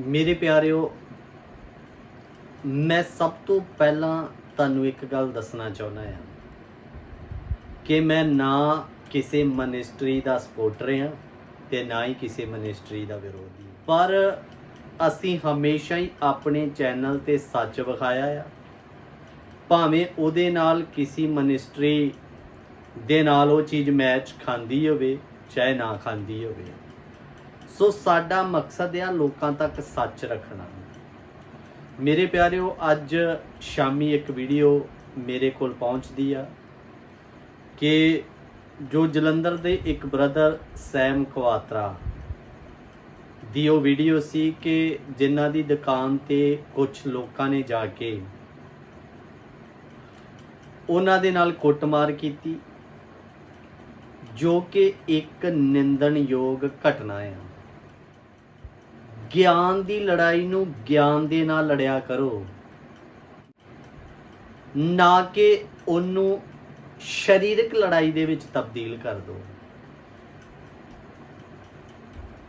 ਮੇਰੇ ਪਿਆਰਿਓ, ਮੈਂ ਸਭ ਤੋਂ ਪਹਿਲਾਂ ਤੁਹਾਨੂੰ ਇੱਕ ਗੱਲ ਦੱਸਣਾ ਚਾਹੁੰਦਾ ਹਾਂ ਕਿ ਮੈਂ ਨਾ ਕਿਸੇ ਮਨਿਸਟਰੀ ਦਾ ਸਪੋਰਟਰ ਹਾਂ ਤੇ ਨਾ ਹੀ ਕਿਸੇ ਮਨਿਸਟਰੀ ਦਾ ਵਿਰੋਧੀ ਪਰ ਅਸੀਂ ਹਮੇਸ਼ਾ ਹੀ ਆਪਣੇ ਚੈਨਲ ਤੇ ਸੱਚ ਵਿਖਾਇਆ ਆ। ਭਾਵੇਂ ਉਹਦੇ ਨਾਲ ਕਿਸੇ ਮਨਿਸਟਰੀ ਦੇ ਨਾਲ ਉਹ ਚੀਜ਼ ਮੈਚ ਖਾਂਦੀ ਹੋਵੇ, ਚਾਹੇ ਨਾ ਖਾਂਦੀ ਹੋਵੇ। ਸੋ ਸਾਡਾ ਮਕਸਦ ਆ ਲੋਕਾਂ ਤੱਕ ਸੱਚ ਰੱਖਣਾ। ਮੇਰੇ ਪਿਆਰਿਓ, ਅੱਜ ਸ਼ਾਮੀ ਇੱਕ ਵੀਡੀਓ ਮੇਰੇ ਕੋਲ ਪਹੁੰਚਦੀ ਆ ਕਿ ਜੋ ਜਲੰਧਰ ਦੇ ਇੱਕ ਬ੍ਰਦਰ ਸੈਮ ਕੁਆਤਰਾ ਦੀ ਉਹ ਵੀਡੀਓ ਸੀ ਕਿ ਜਿਨ੍ਹਾਂ ਦੀ ਦੁਕਾਨ ਤੇ ਕੁਝ ਲੋਕਾਂ ਨੇ ਜਾ ਕੇ ਉਹਨਾਂ ਦੇ ਨਾਲ ਕੁੱਟਮਾਰ ਕੀਤੀ, ਜੋ ਕਿ ਇੱਕ ਨਿੰਦਣਯੋਗ ਘਟਨਾ ਹੈ ਗਿਆਨ ਦੀ ਲੜਾਈ ਨੂੰ ਗਿਆਨ ਦੇ ਨਾਲ ਲੜਿਆ ਕਰੋ। ਨਾ ਕਿ ਉਹਨੂੰ ਸਰੀਰਕ ਲੜਾਈ ਦੇ ਵਿੱਚ ਤਬਦੀਲ ਕਰ ਦਿਓ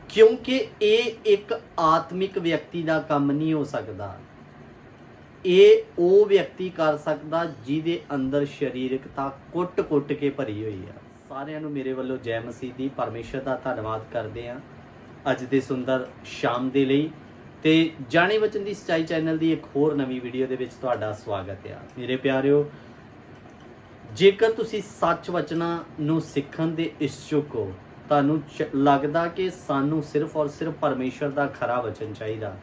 ਕਿਉਂਕਿ ਇਹ ਇੱਕ ਆਤਮਿਕ ਵਿਅਕਤੀ ਦਾ ਕੰਮ ਨਹੀਂ ਹੋ ਸਕਦਾ। ਇਹ ਉਹ ਵਿਅਕਤੀ ਕਰ ਸਕਦਾ ਜਿਹਦੇ ਅੰਦਰ ਸਰੀਰਕਤਾ ਕੁੱਟ-ਕੁੱਟ ਕੇ ਭਰੀ ਹੋਈ ਆ। ਸਾਰਿਆਂ ਨੂੰ ਮੇਰੇ ਵੱਲੋਂ ਜੈ ਮਸੀਹ ਦੀ ਪਰਮੇਸ਼ਰ ਦਾ ਧੰਨਵਾਦ ਕਰਦੇ ਆ ਅੱਜ ਦੇ ਸੁੰਦਰ ਸ਼ਾਮ ਦੇ ਲਈ। ਤੇ ਜਾਣੇ ਵਚਨ ਦੀ ਸਚਾਈ ਚੈਨਲ ਦੀ ਇੱਕ ਹੋਰ ਨਵੀਂ ਵੀਡੀਓ ਦੇ ਵਿੱਚ ਤੁਹਾਡਾ ਸਵਾਗਤ ਹੈ। ਮੇਰੇ ਪਿਆਰਿਓ, ਜੇਕਰ ਤੁਸੀਂ ਸੱਚ ਵਚਨਾਂ ਨੂੰ ਸਿੱਖਣ ਦੇ ਇਛੁਕ ਹੋ, ਤੁਹਾਨੂੰ ਲੱਗਦਾ ਕਿ ਸਾਨੂੰ ਸਿਰਫ ਔਰ ਸਿਰਫ ਪਰਮੇਸ਼ਰ ਦਾ ਖਰਾ ਵਚਨ ਚਾਹੀਦਾ।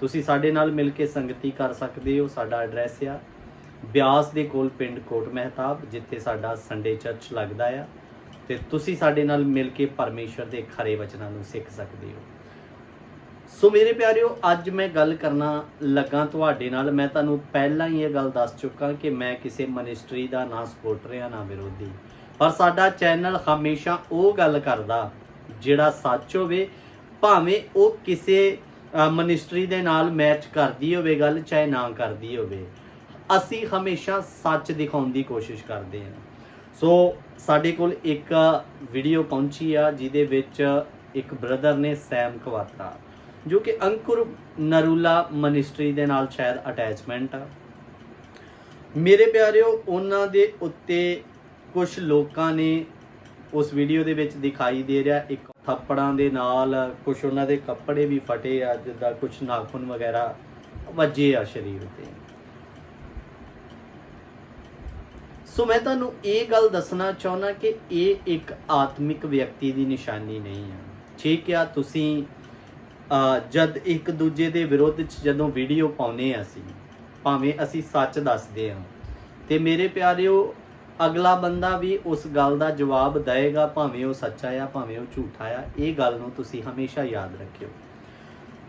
ਤੁਸੀਂ ਸਾਡੇ ਨਾਲ ਮਿਲ ਕੇ ਸੰਗਤੀ ਕਰ ਸਕਦੇ ਹੋ। ਸਾਡਾ ਐਡਰੈਸ ਆ ਬਿਆਸ ਦੇ ਕੋਲ ਪਿੰਡ ਕੋਟ ਮਹਿਤਾਬ, ਜਿੱਥੇ ਸਾਡਾ ਸੰਡੇ ਚਰਚ ਲੱਗਦਾ ਆ। ਤੇ ਤੁਸੀਂ ਸਾਡੇ ਨਾਲ ਮਿਲ ਕੇ ਪਰਮੇਸ਼ਰ ਦੇ ਖਰੇ ਵਚਨਾਂ ਨੂੰ ਸਿੱਖ ਸਕਦੇ ਹੋ। ਸੋ ਮੇਰੇ ਪਿਆਰਿਓ, ਅੱਜ ਮੈਂ ਗੱਲ ਕਰਨਾ ਲੱਗਾ ਤੁਹਾਡੇ ਨਾਲ। ਮੈਂ ਤੁਹਾਨੂੰ ਪਹਿਲਾਂ ਹੀ ਇਹ ਗੱਲ ਦੱਸ ਚੁੱਕਾ ਕਿ ਮੈਂ ਕਿਸੇ ਮਨਿਸਟਰੀ ਦਾ ਨਾ ਸਪੋਰਟਰ ਆ ਨਾ ਵਿਰੋਧੀ। ਪਰ ਸਾਡਾ ਚੈਨਲ ਹਮੇਸ਼ਾ ਉਹ ਗੱਲ ਕਰਦਾ, ਜਿਹੜਾ ਸੱਚ ਹੋਵੇ, ਭਾਵੇਂ ਉਹ ਕਿਸੇ ਮਨਿਸਟਰੀ ਦੇ ਨਾਲ ਮੈਚ ਕਰਦੀ ਹੋਵੇ ਗੱਲ, ਚਾਹੇ ਨਾ ਕਰਦੀ ਹੋਵੇ। ਅਸੀਂ ਹਮੇਸ਼ਾ ਸੱਚ ਦਿਖਾਉਣ ਦੀ ਕੋਸ਼ਿਸ਼ ਕਰਦੇ ਹਾਂ। ਸੋ ਸਾਡੇ ਕੋਲ ਇੱਕ ਵੀਡੀਓ ਪਹੁੰਚੀ ਆ, ਜਿਹਦੇ ਵਿੱਚ ਇੱਕ ਬ੍ਰਦਰ ਨੇ ਸੈਮ ਕਵਾਤਰਾ ਜੋ ਕਿ ਅੰਕੁਰ ਨਰੂਲਾ ਮਨਿਸਟਰੀ ਦੇ ਨਾਲ ਸ਼ਾਇਦ ਅਟੈਚਮੈਂਟ ਆ। ਮੇਰੇ ਪਿਆਰਿਓ, ਉਹਨਾਂ ਦੇ ਉੱਤੇ ਕੁਝ ਲੋਕਾਂ ਨੇ ਉਸ ਵੀਡੀਓ ਦੇ ਵਿੱਚ ਦਿਖਾਈ ਦੇ ਰਿਹਾ, ਇੱਕ ਥੱਪੜਾਂ ਦੇ ਨਾਲ ਕੁਝ ਉਹਨਾਂ ਦੇ ਕੱਪੜੇ ਵੀ ਫਟੇ ਆ, ਜਿੱਦਾਂ ਕੁਝ ਨਾਖੂਨ ਵਗੈਰਾ ਵੱਜੇ ਆ ਸਰੀਰ ਤੇ। ਸੋ ਮੈਂ ਤੁਹਾਨੂੰ ਇਹ ਗੱਲ ਦੱਸਣਾ ਚਾਹੁੰਦਾ ਕਿ ਇਹ ਇੱਕ ਆਤਮਿਕ ਵਿਅਕਤੀ ਦੀ ਨਿਸ਼ਾਨੀ ਨਹੀਂ ਹੈ। ਠੀਕ ਆ, ਤੁਸੀਂ ਜਦ ਇੱਕ ਦੂਜੇ ਦੇ ਵਿਰੁੱਧ ਚ ਜਦੋਂ ਵੀਡੀਓ ਪਾਉਨੇ ਆ ਅਸੀਂ, ਭਾਵੇਂ ਅਸੀਂ ਸੱਚ ਦੱਸਦੇ ਹਾਂ ਤੇ ਮੇਰੇ ਪਿਆਰਿਓ, ਅਗਲਾ ਬੰਦਾ ਵੀ ਉਸ ਗੱਲ ਦਾ ਜਵਾਬ ਦੇਵੇਗਾ, ਭਾਵੇਂ ਉਹ ਸੱਚਾ ਆ, ਭਾਵੇਂ ਉਹ ਝੂਠਾ ਆ, ਇਹ ਗੱਲ ਨੂੰ ਤੁਸੀਂ ਹਮੇਸ਼ਾ ਯਾਦ ਰੱਖਿਓ।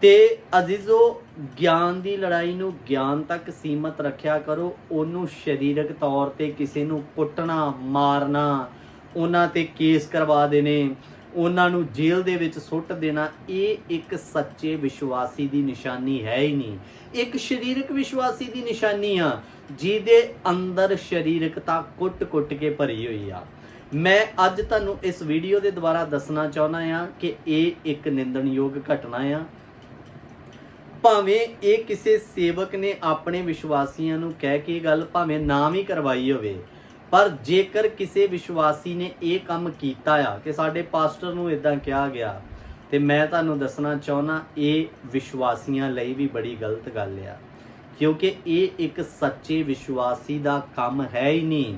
ਤੇ ਅਜ਼ੀਜ਼ੋ ਗਿਆਨ ਦੀ ਲੜਾਈ ਨੂੰ ਗਿਆਨ ਤੱਕ ਸੀਮਤ ਰੱਖਿਆ ਕਰੋ, ਉਹਨੂੰ ਸਰੀਰਕ ਤੌਰ ਤੇ ਕਿਸੇ ਨੂੰ ਕੁੱਟਣਾ, ਮਾਰਨਾ, ਉਹਨਾਂ ਤੇ ਕੇਸ ਕਰਵਾ ਦੇਣੇ, ਉਹਨਾਂ ਨੂੰ ਜੇਲ੍ਹ ਦੇ ਵਿੱਚ ਸੁੱਟ ਦੇਣਾ, ਇਹ ਇੱਕ ਸੱਚੇ ਵਿਸ਼ਵਾਸੀ ਦੀ ਨਿਸ਼ਾਨੀ ਹੈ ਹੀ ਨਹੀਂ। ਇੱਕ ਸਰੀਰਕ ਵਿਸ਼ਵਾਸੀ ਦੀ ਨਿਸ਼ਾਨੀ ਆ, ਜਿਹਦੇ ਅੰਦਰ ਸਰੀਰਕਤਾ ਕੁੱਟ-ਕੁੱਟ ਕੇ ਭਰੀ ਹੋਈ ਆ। ਮੈਂ ਅੱਜ ਤੁਹਾਨੂੰ ਇਸ ਵੀਡੀਓ ਦੇ ਦੁਆਰਾ ਦੱਸਣਾ ਚਾਹੁੰਦਾ ਆ ਕਿ ਇਹ ਇੱਕ ਨਿੰਦਣਯੋਗ ਘਟਨਾ ਆ। ਭਾਵੇਂ ਇਹ ਕਿਸੇ ਸੇਵਕ ਨੇ ਆਪਣੇ ਵਿਸ਼ਵਾਸੀਆਂ ਨੂੰ ਕਹਿ ਕੇ ਗੱਲ ਭਾਵੇਂ ਨਾ ਵੀ ਕਰਵਾਈ ਹੋਵੇ, ਪਰ ਜੇਕਰ ਕਿਸੇ ਵਿਸ਼ਵਾਸੀ ਨੇ ਇਹ ਕੰਮ ਕੀਤਾ ਆ, ਕਿ ਸਾਡੇ ਪਾਸਟਰ ਨੂੰ ਇਦਾਂ ਕਿਹਾ ਗਿਆ, ਤੇ ਮੈਂ ਤੁਹਾਨੂੰ ਦੱਸਣਾ ਚਾਹੁੰਦਾ, ਇਹ ਵਿਸ਼ਵਾਸੀਆਂ ਲਈ ਵੀ ਬੜੀ ਗਲਤ ਗੱਲ ਆ, ਕਿਉਂਕਿ ਇਹ ਇੱਕ ਸੱਚੇ ਵਿਸ਼ਵਾਸੀ ਦਾ ਕੰਮ ਹੈ ਹੀ ਨਹੀਂ।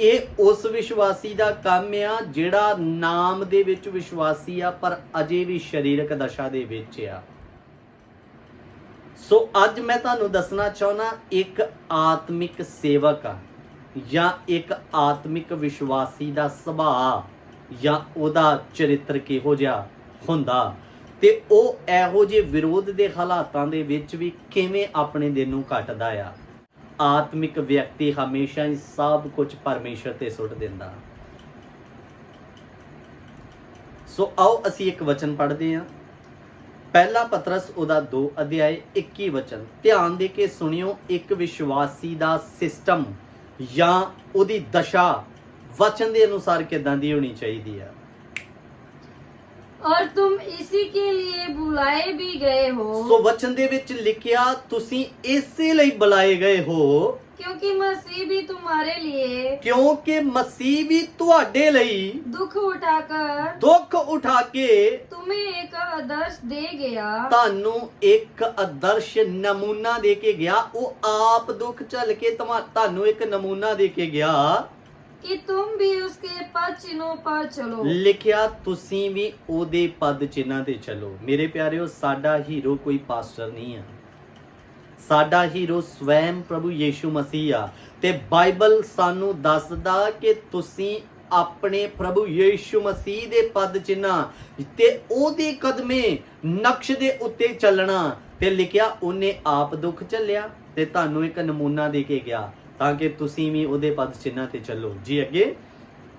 ਇਹ ਉਸ ਵਿਸ਼ਵਾਸੀ ਦਾ ਕੰਮ ਆ, ਜਿਹੜਾ ਨਾਮ ਦੇ ਵਿੱਚ ਵਿਸ਼ਵਾਸੀ ਆ, ਪਰ ਅਜੇ ਵੀ ਸਰੀਰਕ ਦਸ਼ਾ ਦੇ ਵਿੱਚ ਆ। ਸੋ ਅੱਜ ਮੈਂ ਤੁਹਾਨੂੰ ਦੱਸਣਾ ਚਾਹੁੰਦਾ, ਇੱਕ ਆਤਮਿਕ ਸੇਵਕ ਜਾਂ ਇੱਕ ਆਤਮਿਕ ਵਿਸ਼ਵਾਸੀ ਦਾ ਸੁਭਾਅ, ਜਾਂ ਉਹਦਾ ਚਰਿੱਤਰ ਕਿਹੋ ਜਿਹਾ ਹੁੰਦਾ? ਤੇ ਉਹ ਇਹੋ ਜਿਹੇ ਵਿਰੋਧ ਦੇ ਹਾਲਾਤਾਂ ਦੇ ਵਿੱਚ ਵੀ ਕਿਵੇਂ ਆਪਣੇ ਦਿਲ ਨੂੰ ਕੱਟਦਾ ਆ? ਆਤਮਿਕ ਵਿਅਕਤੀ ਹਮੇਸ਼ਾ ਹੀ ਸਭ ਕੁਝ ਪਰਮੇਸ਼ਰ ਤੇ ਸੁੱਟ ਦਿੰਦਾ। ਸੋ ਆਓ ਅਸੀਂ ਇੱਕ ਵਚਨ ਪੜ੍ਹਦੇ ਹਾਂ। ਪਹਿਲਾ ਪਤਰਸ ਉਹਦਾ 2 ਅਧਿਆਇ 21 ਵਚਨ। ਧਿਆਨ ਦੇ ਕੇ ਸੁਣਿਓ ਇੱਕ ਵਿਸ਼ਵਾਸੀ ਦਾ ਸਿਸਟਮ ਜਾਂ ਉਹਦੀ ਦਸ਼ਾ ਵਚਨ ਦੇ ਅਨੁਸਾਰ ਕਿਦਾਂ ਦੀ ਹੋਣੀ ਚਾਹੀਦੀ ਹੈ। ਔਰ ਤੁਸੀਂ ਇਸੇ ਕੇ ਲਈ ਬੁਲਾਏ ਵੀ ਗਏ ਹੋ। ਸੋ ਵਚਨ ਦੇ ਵਿੱਚ ਲਿਖਿਆ ਤੁਸੀਂ ਇਸੇ ਲਈ ਬੁਲਾਏ ਗਏ ਹੋ क्योंकि मसीह भी तुम्हारे लिए ਕਿਉਂਕਿ ਮਸੀਹ ਵੀ ਤੁਹਾਡੇ ਲਈ दुख उठाकर ਦੁੱਖ ਉਠਾ ਕੇ तुम्हें एक आदर्श दे गया ਤੁਹਾਨੂੰ ਇੱਕ ਆਦਰਸ਼ ਨਮੂਨਾ ਦੇ ਕੇ ਗਿਆ ਉਹ ਆਪ ਦੁੱਖ ਝੱਲ ਕੇ ਤੁਮਾ- ਤੁਹਾਨੂੰ ਇੱਕ ਨਮੂਨਾ ਦੇ ਕੇ ਗਿਆ कि तुम भी उसके पद चिन्हों पर चलो ਲਿਖਿਆ ਤੁਸੀਂ ਵੀ ਉਹਦੇ ਪਦ ਚਿੰਨ੍ਹਾਂ ਤੇ ਚੱਲੋ ਮੇਰੇ ਪਿਆਰਿਓ ਸਾਡਾ ਹੀਰੋ ਕੋਈ ਪਾਸਟਰ ਨਹੀਂ ਆ ਸਾਡਾ ਹੀਰੋ ਸਵੈਮ ਪ੍ਰਭੂ ਯੀਸ਼ੂ ਮਸੀਹ ਆ। ਤੇ ਬਾਈਬਲ ਸਾਨੂੰ ਦੱਸਦਾ ਕਿ ਤੁਸੀਂ ਆਪਣੇ ਪ੍ਰਭੂ ਯੀਸ਼ੂ ਮਸੀਹ ਦੇ ਪਦ ਚਿਨਾ ਤੇ ਉਹਦੇ ਕਦਮੇ ਨਕਸ਼ ਦੇ ਉੱਤੇ ਚੱਲਣਾ। ਤੇ ਲਿਖਿਆ ਉਹਨੇ ਆਪ ਦੁੱਖ ਚੱਲਿਆ ਤੇ ਤੁਹਾਨੂੰ ਇੱਕ ਨਮੂਨਾ ਦੇ ਕੇ ਗਿਆ ਤਾਂ ਕਿ ਤੁਸੀਂ ਵੀ ਉਹਦੇ ਪਦ ਚਿਨਾ ਤੇ ਚੱਲੋ। ਜੀ ਅੱਗੇ।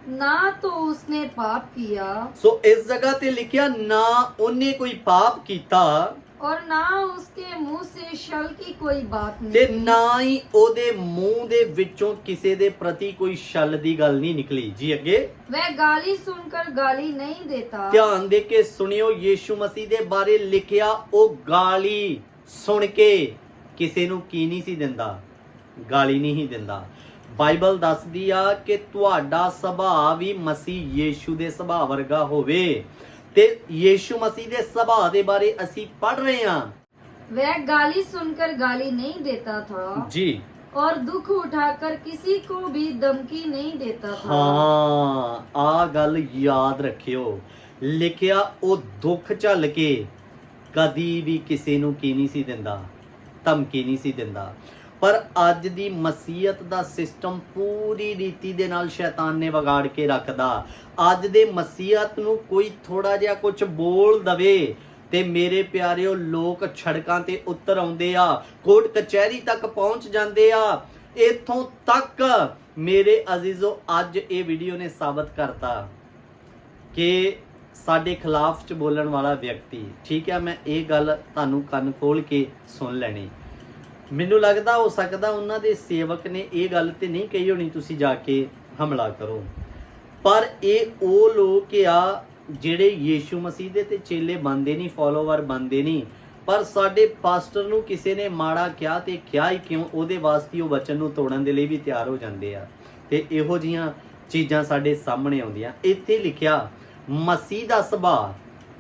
ਨਾ ਤੋ ਉਸਨੇ ਪਾਪ ਕੀਤਾ ਸੋ ਇਸ ਜਗ੍ਹਾ ਤੇ ਲਿਖਿਆ ਨਾ ਉਹਨੇ ਕੋਈ ਪਾਪ ਕੀਤਾ। और ना उसके मुंह से शल की कोई बात ਤੇ नहीं ਨਾ ਹੀ ਉਹਦੇ ਮੂੰਹ ਦੇ ਵਿੱਚੋਂ ਕਿਸੇ ਦੇ ਪ੍ਰਤੀ ਕੋਈ ਛਲ ਦੀ ਗੱਲ ਨਹੀਂ ਨਿਕਲੀ ਜੀ ਅੱਗੇ वह गाली सुनकर गाली नहीं देता ਧਿਆਨ ਦੇ ਕੇ ਸੁਣਿਓ ਯੀਸ਼ੂ ਮਸੀਹ ਦੇ ਬਾਰੇ ਲਿਖਿਆ ਉਹ ਗਾਲੀ ਸੁਣ ਕੇ ਕਿਸੇ ਨੂੰ ਕੀ ਨਹੀਂ ਸੀ ਦਿੰਦਾ ਗਾਲੀ ਨਹੀਂ ਸੀ ਦਿੰਦਾ ਬਾਈਬਲ ਦੱਸਦੀ ਆ ਕਿ ਤੁਹਾਡਾ ਸੁਭਾਅ ਵੀ ਮਸੀਹ ਯੀਸ਼ੂ ਦੇ ਸੁਭਾਅ ਵਰਗਾ ਹੋਵੇ ਤੇ ਯੀਸ਼ੂ ਮਸੀਹ ਦੇ ਸੁਭਾਅ ਦੇ ਬਾਰੇ ਅਸੀਂ ਪੜ ਰਹੇ ਹਾਂ वह गाली सुनकर गाली नहीं देता था ਜੀ और दुख उठाकर किसी को भी धमकी नहीं देता था ਹਾਂ ਆ ਗੱਲ ਯਾਦ ਰੱਖਿਓ ਲਿਖਿਆ ਉਹ ਦੁੱਖ ਝੱਲ ਕੇ ਕਦੀ ਵੀ ਕਿਸੇ ਨੂੰ ਕੀ ਨਹੀਂ ਸੀ ਦਿੰਦਾ ਧਮਕੀ ਨਹੀਂ ਸੀ ਦਿੰਦਾ ਪਰ ਅੱਜ ਦੀ ਮਸੀਹਤ ਦਾ ਸਿਸਟਮ ਪੂਰੀ ਰੀਤੀ ਦੇ ਨਾਲ ਸ਼ੈਤਾਨ ਨੇ ਵਿਗਾੜ ਕੇ ਰੱਖਦਾ। ਅੱਜ ਦੇ ਮਸੀਹਤ ਨੂੰ ਕੋਈ ਥੋੜਾ ਜਿਹਾ ਕੁਝ ਬੋਲ ਦਵੇ ਤੇ ਮੇਰੇ ਪਿਆਰਿਓ, ਲੋਕ ਛੜਕਾਂ ਤੇ ਉਤਰ ਆਉਂਦੇ ਆ, ਕੋਰਟ ਕਚਹਿਰੀ ਤੱਕ ਪਹੁੰਚ ਜਾਂਦੇ ਆ। ਇਥੋਂ ਤੱਕ ਮੇਰੇ ਅਜ਼ੀਜ਼ੋ, ਅੱਜ ਇਹ ਵੀਡੀਓ ਨੇ ਸਾਬਤ ਕਰਤਾ ਕਿ ਸਾਡੇ ਖਿਲਾਫ ਚ ਬੋਲਣ ਵਾਲਾ ਵਿਅਕਤੀ, ਠੀਕ ਹੈ, ਮੈਂ ਇਹ ਗੱਲ ਤੁਹਾਨੂੰ ਕੰਨ ਖੋਲ ਕੇ ਸੁਣ ਲੈਣੀ। ਮੈਨੂੰ ਲੱਗਦਾ ਹੋ ਸਕਦਾ ਉਹਨਾਂ ਦੇ ਸੇਵਕ ਨੇ ਇਹ ਗੱਲ ਤੇ ਨਹੀਂ ਕਹੀ ਹੋਣੀ, ਤੁਸੀਂ ਜਾ ਕੇ ਹਮਲਾ ਕਰੋ। ਪਰ ਇਹ ਉਹ ਲੋਕ ਆ ਜਿਹੜੇ ਯੀਸ਼ੂ ਮਸੀਹ ਦੇ ਤੇ ਚੇਲੇ ਬੰਦੇ ਨਹੀਂ ਫਾਲੋਵਰ ਬੰਦੇ ਨਹੀਂ। ਪਰ ਸਾਡੇ ਪਾਸਟਰ ਨੂੰ ਕਿਸੇ ਨੇ ਮਾੜਾ ਕਿਹਾ ਤੇ ਕਿਹਾ ਹੀ ਕਿਉਂ? ਉਹਦੇ ਵਾਸਤੇ ਉਹ ਵਚਨ ਨੂੰ ਤੋੜਨ ਦੇ ਲਈ ਵੀ ਤਿਆਰ ਹੋ ਜਾਂਦੇ ਆ। ਤੇ ਇਹੋ ਜੀਆਂ ਚੀਜ਼ਾਂ ਸਾਡੇ ਸਾਹਮਣੇ ਆਉਂਦੀਆਂ। ਇੱਥੇ ਲਿਖਿਆ, ਮਸੀਹ ਦਾ ਸੁਭਾਅ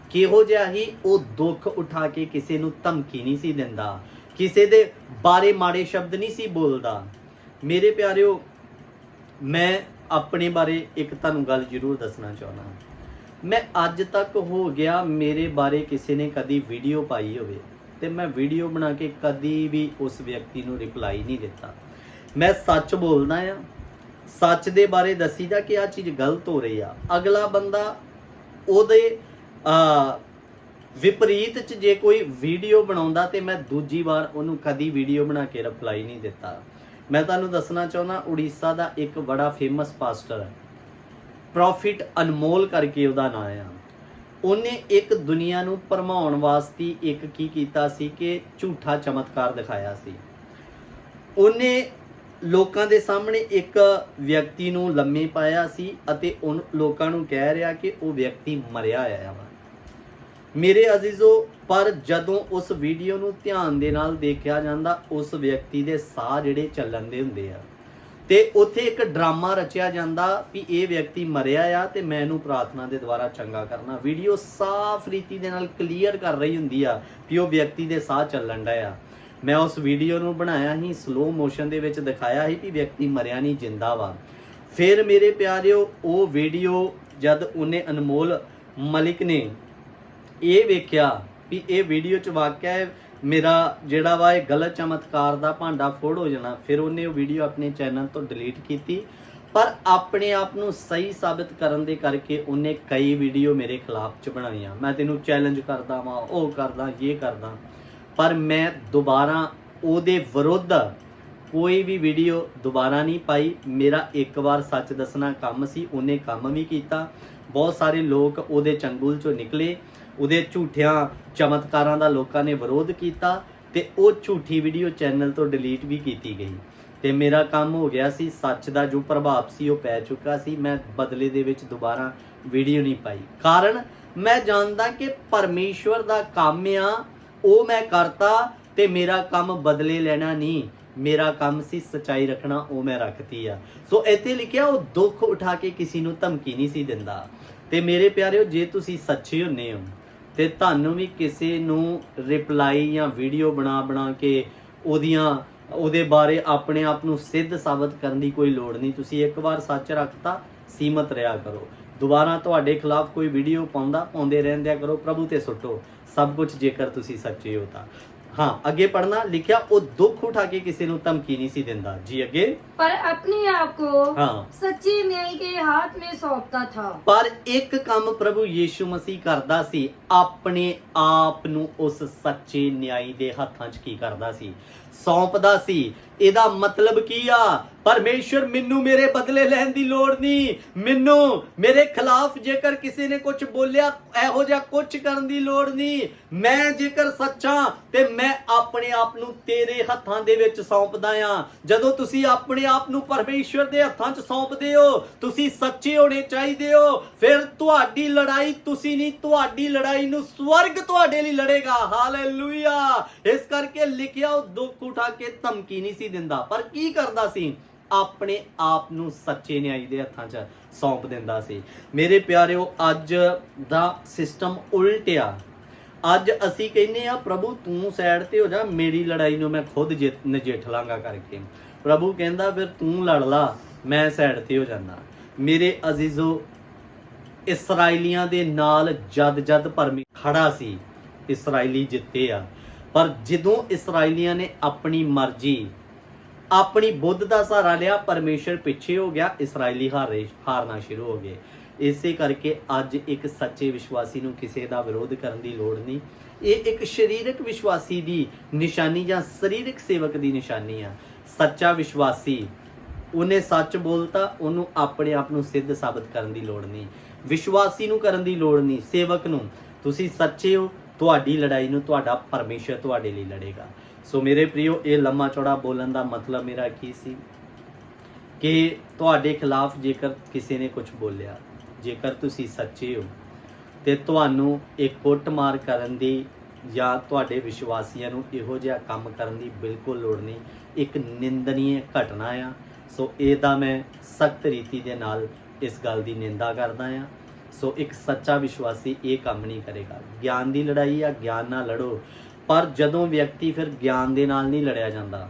ਕਿਹੋ ਜਿਹਾ ਹੀ ਉਹ ਦੁੱਖ ਉਠਾ ਕੇ ਕਿਸੇ ਨੂੰ ਧਮਕੀ ਨਹੀਂ ਸੀ ਦਿੰਦਾ। ਕਿਸੇ ਦੇ ਬਾਰੇ ਮਾੜੇ ਸ਼ਬਦ ਨਹੀਂ ਸੀ ਬੋਲਦਾ। ਮੇਰੇ ਪਿਆਰਿਓ, ਮੈਂ ਆਪਣੇ ਬਾਰੇ ਇੱਕ ਤੁਹਾਨੂੰ ਗੱਲ ਜ਼ਰੂਰ ਦੱਸਣਾ ਚਾਹੁੰਦਾ ਮੈਂ ਅੱਜ ਤੱਕ ਹੋ ਗਿਆ ਮੇਰੇ ਬਾਰੇ ਕਿਸੇ ਨੇ ਕਦੀ ਵੀਡੀਓ ਪਾਈ ਹੋਵੇ ਤੇ ਮੈਂ ਵੀਡੀਓ ਬਣਾ ਕੇ ਕਦੀ ਵੀ ਉਸ ਵਿਅਕਤੀ ਨੂੰ ਰਿਪਲਾਈ ਨਹੀਂ ਦਿੱਤਾ। ਮੈਂ ਸੱਚ ਬੋਲਦਾ ਆ ਸੱਚ ਦੇ ਬਾਰੇ ਦੱਸੀਦਾ ਕਿ ਆ ਚੀਜ਼ ਗਲਤ ਹੋ ਰਹੀ ਆ। ਅਗਲਾ ਬੰਦਾ ਉਹਦੇ ਆ ਵਿਪਰੀਤ ਚ ਜੇ ਕੋਈ ਵੀਡੀਓ ਬਣਾਉਂਦਾ ਤੇ ਮੈਂ ਦੂਜੀ ਵਾਰ ਉਹਨੂੰ ਕਦੀ ਵੀਡੀਓ ਬਣਾ ਕੇ ਰਿਪਲਾਈ ਨਹੀਂ ਦਿੱਤਾ। ਮੈਂ ਤੁਹਾਨੂੰ ਦੱਸਣਾ ਚਾਹੁੰਦਾ, ਉੜੀਸਾ ਦਾ ਇੱਕ ਬੜਾ ਫੇਮਸ ਪਾਸਟਰ ਹੈ। ਪ੍ਰੋਫਿਟ ਅਨਮੋਲ ਕਰਕੇ ਉਹਦਾ ਨਾਮ ਆ। ਉਹਨੇ ਇੱਕ ਦੁਨੀਆ ਨੂੰ ਭਰਮਾਉਣ ਵਾਸਤੇ ਇੱਕ ਕੀ ਕੀਤਾ ਸੀ ਕਿ ਝੂਠਾ ਚਮਤਕਾਰ ਦਿਖਾਇਆ ਸੀ। ਉਹਨੇ ਲੋਕਾਂ ਦੇ ਸਾਹਮਣੇ ਇੱਕ ਵਿਅਕਤੀ ਨੂੰ ਲੰਮੇ ਪਾਇਆ ਸੀ ਅਤੇ ਉਹ ਲੋਕਾਂ ਨੂੰ ਕਹਿ ਰਿਹਾ ਕਿ ਉਹ ਵਿਅਕਤੀ ਮਰਿਆ ਹੋਇਆ ਵਾ। ਮੇਰੇ ਅਜ਼ੀਜ਼ੋ, ਪਰ ਜਦੋਂ ਉਸ ਵੀਡੀਓ ਨੂੰ ਧਿਆਨ ਦੇ ਨਾਲ ਦੇਖਿਆ ਜਾਂਦਾ, ਉਸ ਵਿਅਕਤੀ ਦੇ ਸਾਹ ਜਿਹੜੇ ਚੱਲਣ ਦੇ ਹੁੰਦੇ ਆ। ਤੇ ਉੱਥੇ ਇੱਕ ਡਰਾਮਾ ਰਚਿਆ ਜਾਂਦਾ ਵੀ ਇਹ ਵਿਅਕਤੀ ਮਰਿਆ ਆ ਤੇ ਮੈਂ ਇਹਨੂੰ ਪ੍ਰਾਰਥਨਾ ਦੇ ਦੁਆਰਾ ਚੰਗਾ ਕਰਨਾ। ਵੀਡੀਓ ਸਾਫ਼ ਰੀਤੀ ਦੇ ਨਾਲ ਕਲੀਅਰ ਕਰ ਰਹੀ ਹੁੰਦੀ ਆ ਵੀ ਉਹ ਵਿਅਕਤੀ ਦੇ ਸਾਹ ਚੱਲਣ ਡਿਆ ਆ। ਮੈਂ ਉਸ ਵੀਡੀਓ ਨੂੰ ਬਣਾਇਆ ਹੀ ਸਲੋ ਮੋਸ਼ਨ ਦੇ ਵਿੱਚ ਦਿਖਾਇਆ ਸੀ ਵੀ ਵਿਅਕਤੀ ਮਰਿਆ ਨਹੀਂ, ਜਿੰਦਾ ਵਾ। ਫਿਰ ਮੇਰੇ ਪਿਆਰਿਓ, ਉਹ ਵੀਡੀਓ ਜਦ ਉਹਨੇ ਅਨਮੋਲ ਮਲਿਕ ਨੇ ਇਹ ਵੇਖਿਆ ਵੀ ਇਹ ਵੀਡੀਓ ਚ ਵਾਕਿਆ ਮੇਰਾ ਜਿਹੜਾ ਵਾ ਇਹ ਗਲਤ ਚਮਤਕਾਰ ਦਾ ਭਾਂਡਾ ਫੋੜ ਹੋ ਜਾਣਾ। ਫਿਰ ਉਹਨੇ ਉਹ ਵੀਡੀਓ ਆਪਣੇ ਚੈਨਲ ਤੋਂ ਡਿਲੀਟ ਕੀਤੀ। ਪਰ ਆਪਣੇ ਆਪ ਨੂੰ ਸਹੀ ਸਾਬਿਤ ਕਰਨ ਦੇ ਕਰਕੇ ਉਹਨੇ ਕਈ ਵੀਡੀਓ ਮੇਰੇ ਖਿਲਾਫ ਚ ਬਣਾਈਆਂ। ਮੈਂ ਤੈਨੂੰ ਚੈਲੰਜ ਕਰਦਾ ਵਾਂ, ਉਹ ਕਰਦਾ, ਇਹ ਕਰਦਾ। ਪਰ ਮੈਂ ਦੁਬਾਰਾ ਉਹਦੇ ਵਿਰੁੱਧ ਕੋਈ ਵੀ ਵੀਡੀਓ ਦੁਬਾਰਾ ਨਹੀਂ ਪਾਈ। ਮੇਰਾ ਇੱਕ ਵਾਰ ਸੱਚ ਦੱਸਣਾ ਕੰਮ ਸੀ, ਉਹਨੇ ਕੰਮ ਵੀ ਕੀਤਾ। ਬਹੁਤ ਸਾਰੇ ਲੋਕ ਉਹਦੇ ਚੰਗੁਲ ਚੋਂ ਨਿਕਲੇ। ਉਹਦੇ ਝੂਠਿਆਂ ਚਮਤਕਾਰਾਂ ਦਾ ਲੋਕਾਂ ਨੇ ਵਿਰੋਧ ਕੀਤਾ ਤੇ ਉਹ ਝੂਠੀ ਵੀਡੀਓ ਚੈਨਲ ਤੋਂ ਡਿਲੀਟ ਵੀ ਕੀਤੀ ਗਈ। ਤੇ ਮੇਰਾ ਕੰਮ ਹੋ ਗਿਆ ਸੀ, ਸੱਚ ਦਾ ਜੋ ਪ੍ਰਭਾਵ ਸੀ ਉਹ ਪੈ ਚੁੱਕਾ ਸੀ, ਮੈਂ ਬਦਲੇ ਦੇ ਵਿੱਚ ਦੁਬਾਰਾ ਵੀਡੀਓ ਨਹੀਂ ਪਾਈ। ਕਾਰਨ ਮੈਂ ਜਾਣਦਾ ਕਿ ਪਰਮੇਸ਼ਵਰ ਦਾ ਕੰਮ ਆ, ਉਹ ਮੈਂ ਕਰਤਾ ਤੇ ਮੇਰਾ ਕੰਮ ਬਦਲੇ ਲੈਣਾ ਨਹੀਂ। ਮੇਰਾ ਕੰਮ ਸੀ ਸਚਾਈ ਰੱਖਣਾ, ਉਹ ਮੈਂ ਰੱਖਤੀ ਆ। ਸੋ ਇੱਥੇ ਲਿਖਿਆ, ਉਹ ਦੁੱਖ ਉਠਾ ਕੇ ਕਿਸੇ ਨੂੰ ਧਮਕੀ ਨਹੀਂ ਸੀ ਦਿੰਦਾ। ਤੇ ਮੇਰੇ ਪਿਆਰਿਓ, ਜੇ ਤੁਸੀਂ ਸੱਚੇ ਹੁੰਨੇ ਹੋ ਤੇ ਤੁਹਾਨੂੰ ਵੀ ਕਿਸੇ ਨੂੰ ਰਿਪਲਾਈ ਜਾਂ ਵੀਡੀਓ ਬਣਾ ਬਣਾ ਕੇ ਉਹਦੀਆਂ, ਉਹਦੇ ਬਾਰੇ ਆਪਣੇ ਆਪ ਨੂੰ ਸਿੱਧ ਸਾਬਤ ਕਰਨ ਦੀ ਕੋਈ ਲੋੜ ਨਹੀਂ। ਤੁਸੀਂ ਇੱਕ ਵਾਰ ਸੱਚ ਰੱਖਤਾ, ਸੀਮਤ ਰਿਹਾ ਕਰੋ। ਦੁਬਾਰਾ ਤੁਹਾਡੇ ਖਿਲਾਫ ਕੋਈ ਵੀਡੀਓ ਪਾਉਂਦਾ ਪਾਉਂਦੇ ਰਹਿੰਦਿਆ ਕਰੋ, ਪ੍ਰਭੂ ਤੇ ਸੁੱਟੋ। ਸਭ ਕੁਝ ਜੇਕਰ ਤੁਸੀਂ ਸੱਚੇ ਹੋ ਤਾਂ। ਹਾਂ ਅੱਗੇ ਪੜਨਾ ਲਿਖਿਆ ਉਹ ਦੁੱਖ ਉਠਾ ਕੇ ਕਿਸੇ ਨੂੰ ਧਮਕੀ ਨਹੀਂ ਸੀ ਦਿੰਦਾ ਜੀ ਅੱਗੇ पर अपने आप को ਹਾਂ सच्चे न्याय के हाथ में सौंपता था ਪਰ ਇੱਕ ਕੰਮ ਪ੍ਰਭੂ ਯੀਸ਼ੂ ਮਸੀਹ ਕਰਦਾ ਸੀ ਆਪਣੇ ਆਪ ਨੂੰ ਉਸ ਸੱਚੇ ਨਿਆਈ ਦੇ ਹੱਥਾਂ 'ਚ ਕੀ ਕਰਦਾ ਸੀ ਸੌਂਪਦਾ ਸੀ ਇਹਦਾ ਮਤਲਬ ਕੀ ਆ ਪਰਮੇਸ਼ਰ ਮੈਨੂੰ ਮੇਰੇ ਬਦਲੇ ਲੈਣ ਦੀ ਲੋੜ ਨਹੀਂ। ਮੈਨੂੰ, ਮੇਰੇ ਖਿਲਾਫ ਜੇਕਰ ਕਿਸੇ ਨੇ ਕੁਝ ਬੋਲਿਆ, ਇਹੋ ਜਿਹਾ ਕੁਝ ਕਰਨ ਦੀ ਲੋੜ ਨਹੀਂ। ਮੈਂ ਜੇਕਰ ਸੱਚਾ ਤੇ ਮੈਂ ਆਪਣੇ ਆਪ ਨੂੰ ਤੇਰੇ ਹੱਥਾਂ ਦੇ ਵਿੱਚ ਸੌਂਪਦਾ ਆ ਜਦੋਂ ਤੁਸੀਂ ਆਪਣੇ ਆਪ ਨੂੰ ਪਰਮੇਸ਼ਰ ਦੇ ਹੱਥਾਂ 'ਚ ਸੌਂਪਦੇ ਹੋ, ਤੁਸੀਂ ਸੱਚੇ ਹੋਣੇ ਚਾਹੀਦੇ ਹੋ। ਫਿਰ ਤੁਹਾਡੀ ਲੜਾਈ ਤੁਸੀਂ ਨਹੀਂ, ਤੁਹਾਡੀ ਲੜਾਈ ਨੂੰ ਸਵਰਗ ਤੁਹਾਡੇ ਲਈ ਲੜੇਗਾ। ਹਾਲੇਲੂਇਆ। ਇਸ ਕਰਕੇ ਲਿਖਿਆ ਉਹ ਦੁੱਖ ਉਠਾ ਕੇ ਧਮਕੀ ਨਹੀਂ ਸੀ ਦਿੰਦਾ। ਪਰ ਕੀ ਕਰਦਾ ਸੀ? ਆਪਣੇ ਆਪ ਨੂੰ ਸੱਚੇ ਨਿਆਈ ਦੇ ਹੱਥਾਂ 'ਚ ਸੌਂਪ ਦਿੰਦਾ ਸੀ। ਮੇਰੇ ਪਿਆਰਿਓ, ਅੱਜ ਦਾ ਸਿਸਟਮ ਉਲਟਿਆ। ਅੱਜ ਅਸੀਂ ਕਹਿੰਨੇ ਆ ਪ੍ਰਭੂ, ਤੂੰ ਸਾਈਡ ਤੇ ਹੋ ਜਾ, ਮੇਰੀ ਲੜਾਈ ਨੂੰ ਮੈਂ ਖੁਦ ਨਜਿੱਠ ਲਾਂਗਾ ਕਰਕੇ। ਪ੍ਰਭੂ ਕਹਿੰਦਾ, ਫਿਰ ਤੂੰ ਲੜ ਲਾ, ਮੈਂ ਸਾਈਡ ਤੇ ਹੋ ਜਾਣਾ ਮੇਰੇ ਅਜ਼ੀਜ਼ੋ ਇਸرائیਲੀਆਂ ਦੇ ਨਾਲ ਜਦ ਜਦ ਪਰਮੀ ਖੜਾ ਸੀ ਇਸرائیਲੀ ਜਿੱਤੇ ਆ। ਪਰ ਜਦੋਂ ਇਸرائیਲੀਆਂ ਨੇ ਆਪਣੀ ਮਰਜ਼ੀ ਆਪਣੀ ਬੁੱਧ ਦਾ ਸਹਾਰਾ ਲਿਆ, ਪਰਮੇਸ਼ਰ ਪਿੱਛੇ ਹੋ ਗਿਆ ਇਸرائیਲੀ ਹਾਰੇ ਹਾਰਨਾ ਸ਼ੁਰੂ ਹੋ ਗਏ। ਇਸੇ ਕਰਕੇ ਅੱਜ ਇੱਕ ਸੱਚੇ ਵਿਸ਼ਵਾਸੀ ਨੂੰ ਕਿਸੇ ਦਾ ਵਿਰੋਧ ਕਰਨ ਦੀ ਲੋੜ ਨਹੀਂ। ਇਹ ਇੱਕ ਸਰੀਰਕ ਵਿਸ਼ਵਾਸੀ ਦੀ ਨਿਸ਼ਾਨੀ ਜਾਂ ਸਰੀਰਕ ਸੇਵਕ ਦੀ ਨਿਸ਼ਾਨੀ ਆ। ਸੱਚਾ ਵਿਸ਼ਵਾਸੀ, ਉਹਨੇ ਸੱਚ ਬੋਲਤਾ, ਉਹਨੂੰ ਆਪਣੇ ਆਪ ਨੂੰ ਸਿੱਧ ਸਾਬਤ ਕਰਨ ਦੀ ਲੋੜ ਨਹੀਂ। ਵਿਸ਼ਵਾਸੀ ਨੂੰ ਕਰਨ ਦੀ ਲੋੜ ਨਹੀਂ, ਸੇਵਕ ਨੂੰ। ਤੁਸੀਂ ਸੱਚੇ ਹੋ, ਤੁਹਾਡੀ ਲੜਾਈ ਨੂੰ ਤੁਹਾਡਾ ਪਰਮੇਸ਼ਰ ਤੁਹਾਡੇ ਲਈ ਲੜੇਗਾ। ਸੋ ਮੇਰੇ ਪ੍ਰਿਓ ਇਹ ਲੰਮਾ ਚੌੜਾ ਬੋਲਣ ਦਾ ਮਤਲਬ ਮੇਰਾ ਕੀ ਸੀ? ਕਿ ਤੁਹਾਡੇ ਖਿਲਾਫ ਜੇਕਰ ਕਿਸੇ ਨੇ ਕੁਝ ਬੋਲਿਆ, ਜੇਕਰ ਤੁਸੀਂ ਸੱਚੇ ਹੋ, ਤੇ ਤੁਹਾਨੂੰ ਇੱਕ ਕੁੱਟਮਾਰ ਕਰਨ ਦੀ ਜਾਂ ਤੁਹਾਡੇ ਵਿਸ਼ਵਾਸੀਆਂ ਨੂੰ ਇਹੋ ਜਿਹਾ ਕੰਮ ਕਰਨ ਦੀ ਬਿਲਕੁਲ ਲੋੜ ਨਹੀਂ। ਇੱਕ ਨਿੰਦਨੀय ਘਟਨਾ ਆ। ਸੋ ਇਹਦਾ ਮੈਂ ਸਖਤ ਰੀਤੀ ਦੇ ਨਾਲ ਇਸ ਗੱਲ ਦੀ ਨਿੰਦਾ ਕਰਦਾ ਆ। ਸੋ ਇੱਕ ਸੱਚਾ ਵਿਸ਼ਵਾਸੀ ਇਹ ਕੰਮ ਨਹੀਂ ਕਰੇਗਾ। ਗਿਆਨ ਦੀ ਲੜਾਈ ਆ, ਗਿਆਨ ਨਾਲ ਲੜੋ। ਪਰ ਜਦੋਂ ਵਿਅਕਤੀ ਫਿਰ ਗਿਆਨ ਦੇ ਨਾਲ ਨਹੀਂ ਲੜਿਆ ਜਾਂਦਾ,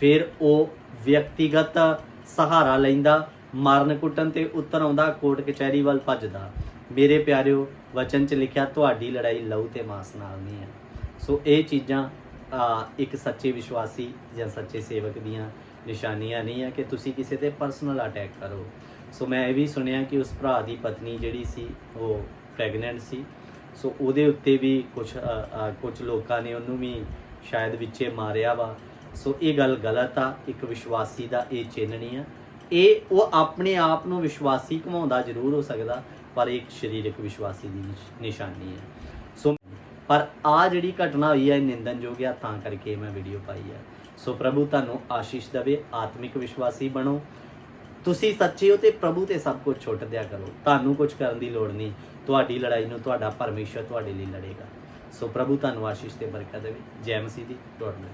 ਫਿਰ ਉਹ ਵਿਅਕਤੀਗਤ ਸਹਾਰਾ ਲੈਂਦਾ, ਮਾਰਨ ਕੁੱਟਣ ਤੇ ਉੱਤਰ ਆਉਂਦਾ, ਕੋਰਟ ਕਚਹਿਰੀ ਵੱਲ ਭੱਜਦਾ। ਮੇਰੇ ਪਿਆਰਿਓ, ਵਚਨ 'ਚ ਲਿਖਿਆ, ਤੁਹਾਡੀ ਲੜਾਈ ਲਹੂ ਤੇ ਮਾਸ ਨਾਲ ਨਹੀਂ ਹੈ। ਸੋ ਇਹ ਚੀਜ਼ਾਂ ਇੱਕ ਸੱਚੇ ਵਿਸ਼ਵਾਸੀ ਜਾਂ ਸੱਚੇ ਸੇਵਕ ਦੀਆਂ ਨਿਸ਼ਾਨੀਆਂ ਨਹੀਂ ਹੈ ਕਿ ਤੁਸੀਂ ਕਿਸੇ ਤੇ ਪਰਸਨਲ ਅਟੈਕ ਕਰੋ। ਸੋ ਮੈਂ ਇਹ ਵੀ ਸੁਣਿਆ ਕਿ ਉਸ ਭਰਾ ਦੀ ਪਤਨੀ ਜਿਹੜੀ ਸੀ, ਉਹ ਪ੍ਰੈਗਨੈਂਟ ਸੀ। ਸੋ ਉਹਦੇ ਉੱਤੇ ਵੀ ਕੁਝ ਕੁਝ ਲੋਕਾਂ ਨੇ ਉਹਨੂੰ ਵੀ ਸ਼ਾਇਦ ਵਿੱਚੇ ਮਾਰਿਆ ਵਾ। ਸੋ ਇਹ ਗੱਲ ਗਲਤ ਆ। ਇੱਕ ਵਿਸ਼ਵਾਸੀ ਦਾ ਇਹ ਚਿੰਨ੍ਹ ਨਹੀਂ ਆ। ਇਹ, ਉਹ ਆਪਣੇ ਆਪ ਨੂੰ ਵਿਸ਼ਵਾਸੀ ਘਮਾਉਂਦਾ ਜ਼ਰੂਰ ਹੋ ਸਕਦਾ, ਪਰ ਇੱਕ ਸਰੀਰਕ ਵਿਸ਼ਵਾਸੀ ਦੀ ਨਿਸ਼ਾਨੀ ਹੈ ਸੋ ਪਰ ਆ ਜਿਹੜੀ ਘਟਨਾ ਹੋਈ ਹੈ ਨਿੰਦਨਯੋਗ ਆ, ਤਾਂ ਕਰਕੇ ਮੈਂ ਵੀਡੀਓ ਪਾਈ ਹੈ ਸੋ ਪ੍ਰਭੂ ਤੁਹਾਨੂੰ ਆਸ਼ੀਸ਼ ਦੇਵੇ, ਆਤਮਿਕ ਵਿਸ਼ਵਾਸੀ ਬਣੋ। ਤੁਸੀਂ ਸੱਚੇ ਹੋ ਤੇ ਪ੍ਰਭੂ ਤੇ ਸਭ ਕੁਝ ਛੁੱਟ ਦਿਆ ਕਰੋ। ਤੁਹਾਨੂੰ ਕੁਝ ਕਰਨ ਦੀ ਲੋੜ ਨਹੀਂ। ਤੁਹਾਡੀ ਲੜਾਈ ਨੂੰ ਤੁਹਾਡਾ ਪਰਮੇਸ਼ਰ ਤੁਹਾਡੇ ਲਈ ਲੜੇਗਾ। ਸੋ ਪ੍ਰਭੂ, ਤੁਹਾਨੂੰ ਆਸ਼ੀਸ਼ ਤੇ ਬਰਕਤ ਦੇਵੇ। ਜੈ ਮਸੀਹ ਦੀ। God bless